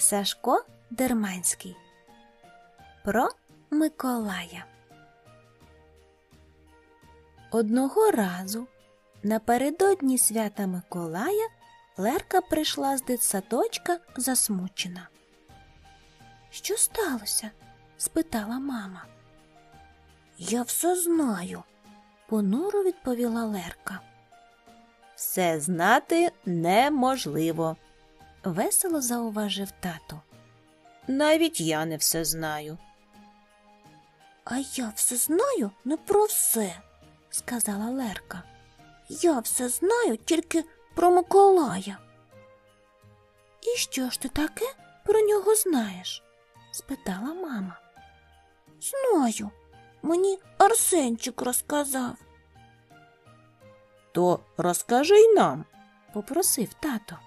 Сашко Дерманський. Про Миколая. Одного разу напередодні свята Миколая Лерка прийшла з дитсадочка засмучена. Що сталося? спитала мама. Я все знаю, понуро відповіла Лерка. Все знати неможливо. Весело зауважив тато. Навіть я не все знаю. А я все знаю не про все, сказала Лерка. Я все знаю тільки про Миколая. І що ж ти таке про нього знаєш? спитала мама. Знаю, мені Арсенчик розказав, То розкажи й нам. попросив тато.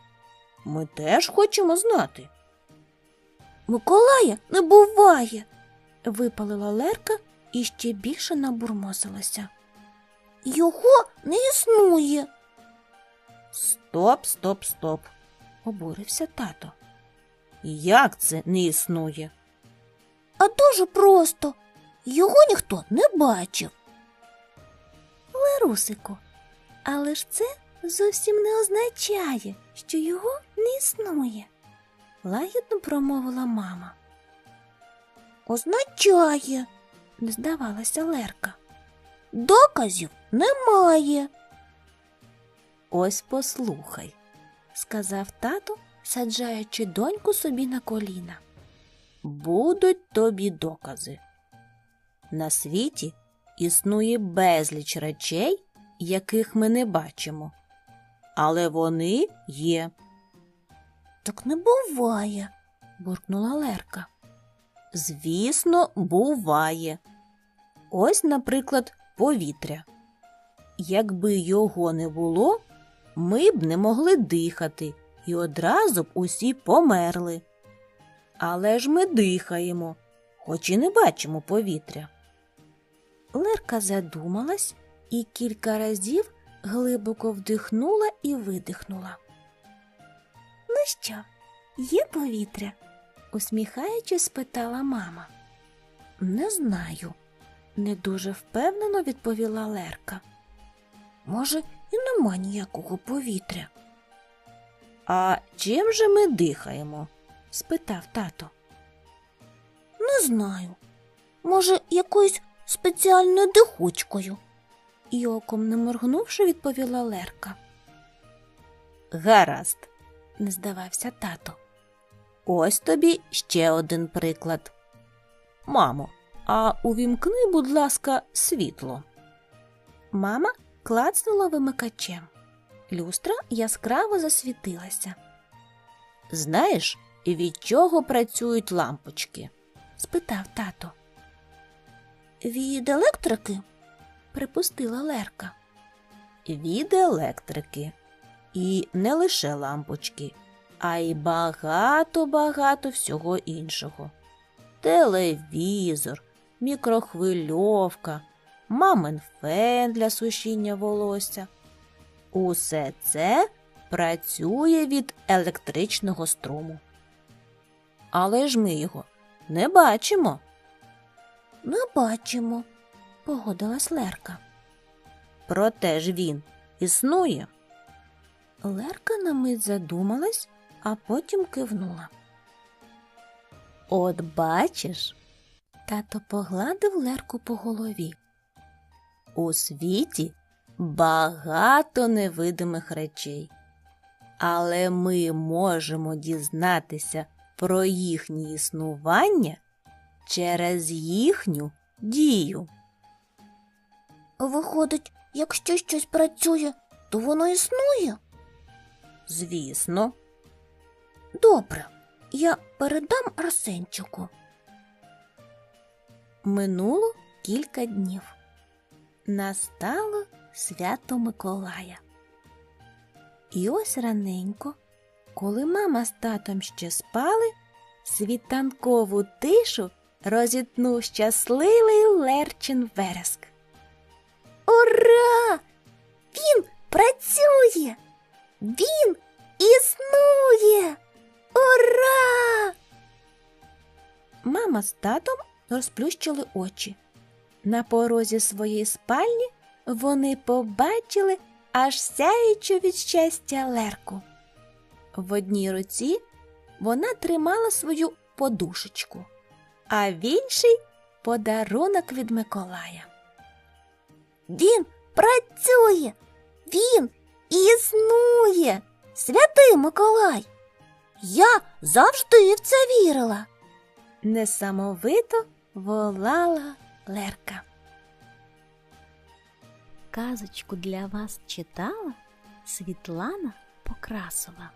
Ми теж хочемо знати. Миколая не буває, випалила Лерка і ще більше набурмосилася. Його не існує, Стоп, стоп, стоп. обурився тато. Як це не існує? А дуже просто. Його ніхто не бачив. Лерусику, але ж це зовсім не означає, що його не існує, лагідно промовила мама. Означає, не здавалася Лерка. Доказів немає. Ось послухай, сказав тато, саджаючи доньку собі на коліна. Будуть тобі докази. На світі існує безліч речей, яких ми не бачимо. Але вони є. Так не буває, буркнула Лерка. Звісно, буває. Ось, наприклад, повітря. Якби його не було, ми б не могли дихати і одразу б усі померли. Але ж ми дихаємо, хоч і не бачимо повітря. Лерка задумалась і кілька разів глибоко вдихнула і видихнула. Що, є повітря? усміхаючись, спитала мама. Не знаю, не дуже впевнено відповіла Лерка. Може, і нема ніякого повітря? А чим же ми дихаємо? спитав тато. Не знаю. Може, якоюсь спеціальною дихучкою. І оком не моргнувши, відповіла Лерка. Гаразд. Не здавався тато. Ось тобі ще один приклад. Мамо, а увімкни, будь ласка, світло. Мама клацнула вимикачем. Люстра яскраво засвітилася. Знаєш, від чого працюють лампочки? спитав тато. Від електрики? припустила Лерка. Від електрики. І не лише лампочки, а й багато-багато всього іншого. Телевізор, мікрохвильовка, мамин фен для сушіння волосся. Усе це працює від електричного струму. Але ж ми його не бачимо. Не бачимо, погодилась Лерка. Проте ж він існує. Лерка на мить задумалась, а потім кивнула. От бачиш, Тато погладив Лерку по голові. у світі багато невидимих речей, але ми можемо дізнатися про їхнє існування через їхню дію. Виходить, якщо щось працює, то воно існує? Звісно, Добре, я передам Арсенчику. Минуло кілька днів. Настало свято Миколая. І ось раненько, коли мама з татом ще спали, світанкову тишу розітнув щасливий Лерчин вереск. Ура! Він працює! Він існує! Ура! мама з татом розплющили очі. На порозі своєї спальні вони побачили аж сяючу від щастя лерку. В одній руці вона тримала свою подушечку, а в іншій подарунок від Миколая. Він працює, він існує. Святий Миколай. Я завжди в це вірила. Несамовито волала Лерка. Казочку для вас читала Світлана Покрасова.